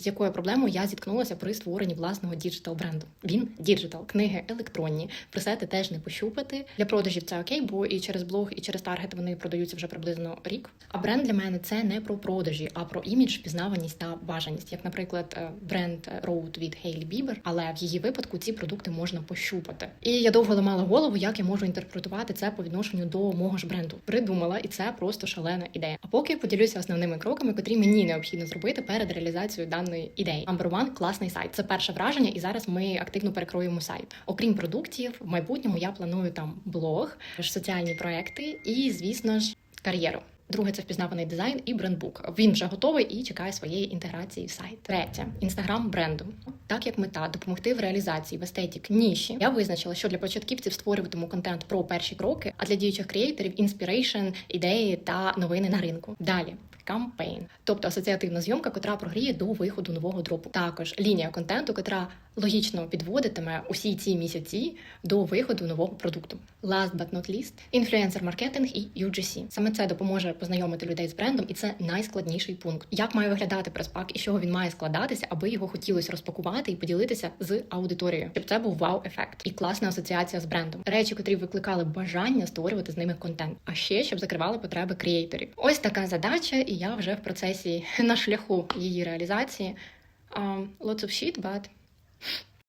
З якою проблемою я зіткнулася при створенні власного діджитал бренду? Він діджитал, книги електронні, пресети теж не пощупати. Для продажів це окей, бо і через блог, і через таргет вони продаються вже приблизно рік. А бренд для мене це не про продажі, а про імідж, впізнаваність та бажаність. Як, наприклад, е, бренд Road від Хейлі Бібер, але в її випадку ці продукти можна пощупати. І я довго ламала голову, як я можу інтерпретувати це по відношенню до мого ж бренду. Придумала, і це просто шалена ідея. А поки поділюся основними кроками, котрі мені необхідно зробити перед реалізацією даної ідеї. Number one – класний сайт. Це перше враження, і зараз ми активно перекроюємо сайт. Окрім продуктів, в майбутньому я планую там блог, соціальні проекти і, звісно ж, кар'єру. Друге це впізнаваний дизайн і брендбук. Він вже готовий і чекає своєї інтеграції в сайт. Третє інстаграм бренду. Так як мета допомогти в реалізації в естетік ніші, я визначила, що для початківців створюватиму контент про перші кроки, а для діючих креаторів інспірейшн, ідеї та новини на ринку. Далі. Кампейн, тобто асоціативна зйомка, котра прогріє до виходу нового дропу. Також лінія контенту, котра логічно підводитиме усі ці місяці до виходу нового продукту. Last but not least – інфлюенсер маркетинг і UGC. Саме це допоможе познайомити людей з брендом, і це найскладніший пункт. Як має виглядати прес-пак і з чого він має складатися, аби його хотілося розпакувати і поділитися з аудиторією, щоб це був вау-ефект і класна асоціація з брендом. Речі, котрі викликали бажання створювати з ними контент, а ще щоб закривали потреби креаторів. Ось така задача, і я вже в процесі на шляху її реалізації. Um, lots of shit, but